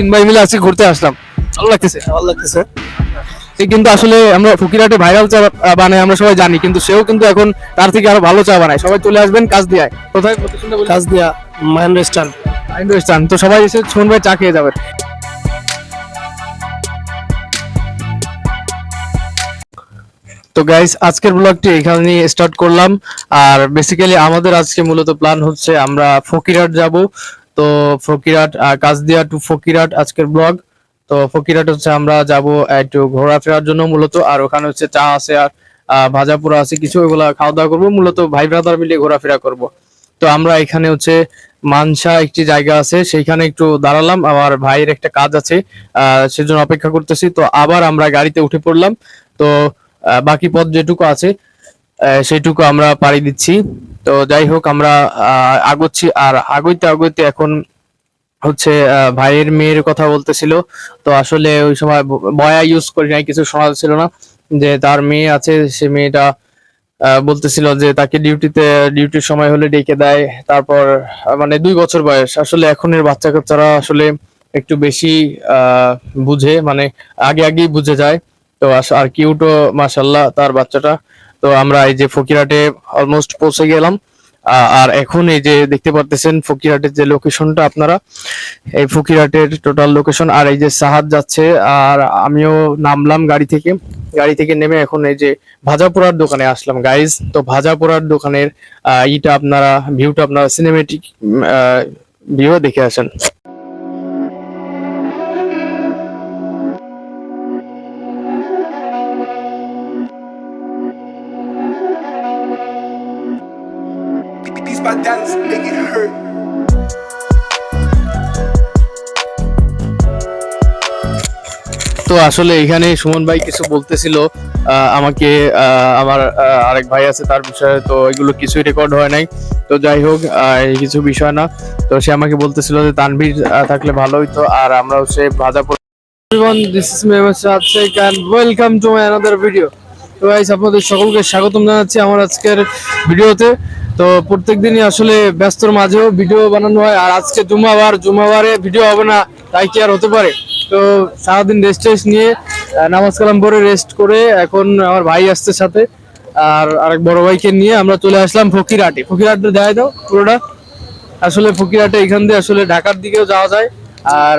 তিন ভাই মিলে আজকে ঘুরতে আসলাম। ভালো লাগতেছে? ভালো লাগতেছে। সে কিন্তু আসলে আমরা ফকিরহাটে ভাইরাল চা আহ, আমরা সবাই জানি কিন্তু সেও কিন্তু এখন তার থেকে আরও ভালো চা বানায়। সবাই চলে আসবেন কাজ দিয়ে কোথায় কাজ দিয়া মাহেন্দ্র স্টান ইন্ডোস্টান তো সবাই এসে সুমন চা খেয়ে যাবেন তো গাইস আজকের ব্লগটি এখানে স্টার্ট করলাম। আর বেসিক্যালি আমাদের আজকে মূলত প্ল্যান হচ্ছে আমরা ফকিরহাট যাব। তো ফকিরাট কাজদিয়া টু ফকিরহাট আজকের ব্লগ তো ফকিরাট হচ্ছে আমরা যাব একটু ঘোরাফেরার জন্য মূলত আর ওখানে হচ্ছে চা আছে আর ভাজা পোড়া আছে কিছু ওগুলা খাওয়া দাওয়া করব। মূলত ভাই ব্রাদার মিলে ঘোরাফেরা করব। তো আমরা এখানে হচ্ছে মানসা একটি জায়গা আছে সেইখানে একটু দাঁড়ালাম। আমার ভাইয়ের একটা কাজ আছে সেজন্য অপেক্ষা করতেছি। তো আবার আমরা গাড়িতে উঠে পড়লাম। তো বাকি পথ যেটুকু আছে আহ, সেইটুকু আমরা পাড়ি দিচ্ছি। তো যাই হোক, আমরা আগোচ্ছি। আর আগইতে আগইতে এখন হচ্ছে ভাইয়ের মেয়ের কথা বলতেছিল। তো আসলে ওই সময় বয়া ইউজ করি নাই, কিছু শোনা ছিল না। যে তার মেয়ে আছে, সে মেয়েটা বলতেছিল যে তাকে ডিউটিতে, ডিউটির সময় হলে ডেকে দেয়। তারপর মানে দুই বছর বয়স। আসলে এখনের বাচ্চা কাচ্চারা আসলে একটু বেশি বুঝে মানে আগে আগেই বুঝে যায়। তো আর কিউটও মাসাল্লাহ তার বাচ্চাটা। তো আমরা এই যে ফকিরহাটে অলমোস্ট পৌঁছে গেলাম। আর এখন এই যে দেখতে পারতেছেন ফকিরহাটের যে লোকেশনটা আপনারা, এই ফকিরহাটের টোটাল লোকেশন আর এই যে সাহাদ যাচ্ছে, আর আমিও নামলাম গাড়ি থেকে। গাড়ি থেকে নেমে এখন এই যে ভাজাপোড়ার দোকানে আসলাম। গাইজ তো ভাজাপোড়ার দোকানের ইটা আপনারা ভিউটা আপনারা সিনেমেটিক ভিউ দেখে আসেন। Dance make it hurt. তো আসলে এখানে সুমন ভাই কিছু বলতেছিল আমাকে আমার আরেক ভাই আছে তার বিষয়ে তো এগুলো কিছুই রেকর্ড হয় নাই। তো যাই হোক এই কিছু বিষয় না। তো সে আমাকে বলতেছিল যে তানভীর থাকলে ভালো হইতো আর আমরাও সে ভাজা everyone this is Mehmet Saad Sheikh and welcome to my another video. তো গাইস আপনাদের সকলকে স্বাগতম জানাচ্ছি আমার আজকের ভিডিওতে তো প্রত্যেকদিনই আসলে ব্যস্তর মাঝেও ভিডিও বানানো হয়, আর আজকে জুমাবার, জুমাবারে ভিডিও হবে না, তাই কি আর হতে পারে? তো সারাদিন রেস্ট টেস্ট নিয়ে নামাজ কালাম পরে রেস্ট করে এখন আমার ভাই আসছে সাথে, আর আরেক বড় ভাইকে নিয়ে আমরা চলে আসলাম ফকিরহাটে। ফকিরহাটে দেখাই দাও পুরোটা। আসলে ফকিরহাটে এখান দিয়ে আসলে ঢাকার দিকেও যাওয়া যায়, আর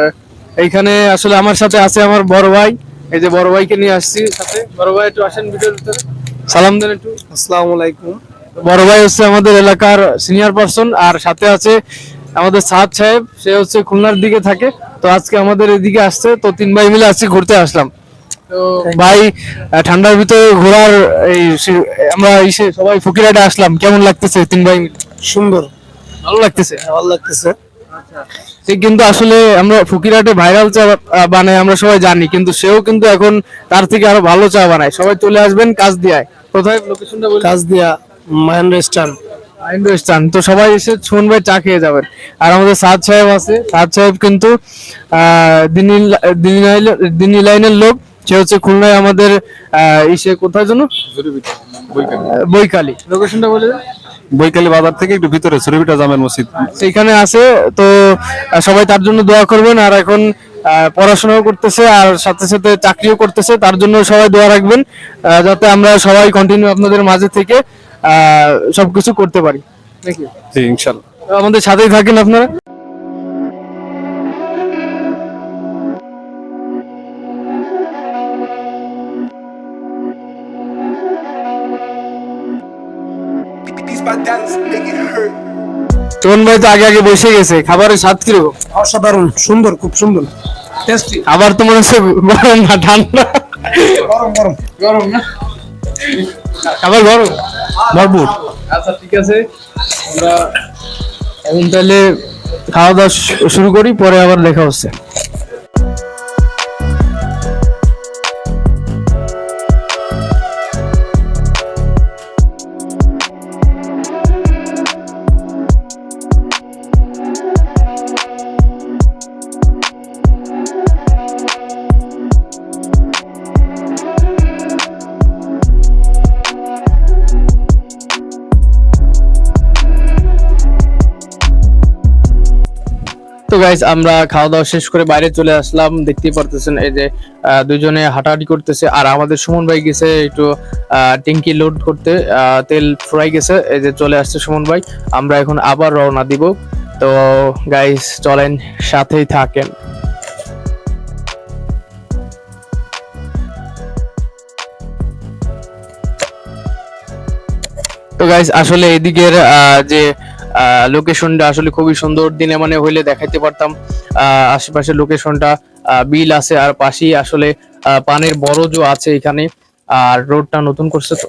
এইখানে আসলে আমার সাথে আছে আমার বড় ভাই। এই যে বড় ভাইকে নিয়ে আসছি সাথে। বড় ভাই, একটু আসেন ভিডিওর ভিতরে। সালাম দেন একটু। আসসালামু আলাইকুম। বড় ভাই হচ্ছে আমাদের এলাকার সিনিয়র পারসন আর সাথে আছে আমাদের সাদ সাহেব সে হচ্ছে খুলনার দিকে থাকে। তো আজকে আমাদের এদিকে আসছে তো তিন ভাই মিলে আজকে ঘুরতে আসলাম। তো ভাই ঠান্ডার ভিতরে ঘোরার এই আমরা এসে সবাই আসলাম। কেমন লাগতেছে তিন ভাই সুন্দর। ভালো লাগতেছে? ভালো লাগতেছে। সে কিন্তু আসলে আমরা ফকিরহাটে ভাইরাল চা বানাই আমরা সবাই জানি কিন্তু সেও কিন্তু এখন তার থেকে আরও ভালো চা বানায়। সবাই চলে আসবেন কাজ দিয়ে কোথায়? লোকেশনটা কাজ দিয়া মাহেন্দ্র স্টান। ইন্ডোস্টান তো সবাই এসে ভাই চা খেয়ে যাবেন। আর আমাদের সাদ সাহেব আছে। সাদ সাহেব কিন্তু দিনী লাইনের- লোক। সে হচ্ছে খুলনায় আমাদের ইসে কোথায় জন্য বৈকালী। লোকেশনটা বলে। বৈকালী বাজার থেকে একটু ভিতরে সুরভিটা জামের মসজিদ। সেইখানে আছে। তো সবাই তার জন্য দোয়া করবেন। আর এখন পড়াশোনাও করতেছে আর সাথে সাথে চাকরিও করতেছে তার জন্য সবাই দোয়া রাখবেন যাতে আমরা সবাই কন্টিনিউ আপনাদের মাঝে থেকে সবকিছু করতে পারি। জি ইনশাল্লাহ। আমাদের সাথেই থাকেন আপনারা। My dance make it hurt. তোন ভাই তো আগে আগে বসে গেছে খাবারের স্বাদ কীরকম? অসাধারণ সুন্দর খুব সুন্দর। টেস্টি আবার তো মনে হচ্ছে গরম না ঠান্ডা। গরম গরম। গরম না? খাবার গরম? ভরপুর। আচ্ছা ঠিক আছে। আমরা এখন তাহলে খাওয়া দাওয়া শু- শুরু করি পরে আবার দেখা হচ্ছে। তো গাইজ আমরা খাওয়া দাওয়া শেষ করে বাইরে চলে আসলাম। দেখতেই পারতেছেন এই যে দুজনে হাঁটাহাঁটি করতেছে। আর আমাদের সুমন ভাই গেছে একটু ট্যাঙ্কি লোড করতে তেল ফুরাই গেছে। এই যে চলে আসছে সুমন ভাই। আমরা এখন আবার রওনা দিব। তো গাইজ চলেন সাথেই থাকেন। তো গাইস আসলে এদিকের যে লোকেশনটা আসলে খুবই সুন্দর। দিনে মানে হইলে দেখাইতে পারতাম। আহ, আশেপাশের লোকেশনটা বিল আছে আর পাশেই আসলে পানের বরজও আছে এখানে। আর রোডটা নতুন করছে তো।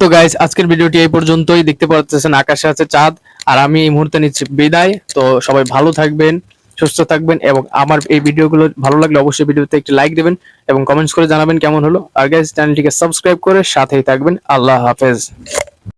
তো গাইস আজকের ভিডিওটি এই পর্যন্তই। দেখতে পাচ্ছেন আকাশে আছে চাঁদ। আর আমি এই মুহূর্তে নিচ্ছি বিদায়। তো সবাই ভালো থাকবেন সুস্থ থাকবেন এবং আমার এই ভিডিওগুলো ভালো লাগলে অবশ্যই ভিডিওতে একটি লাইক দেবেন এবং কমেন্টস করে জানাবেন কেমন হলো। আর গাইস চ্যানেলটিকে সাবস্ক্রাইব করে সাথেই থাকবেন। আল্লাহ হাফেজ।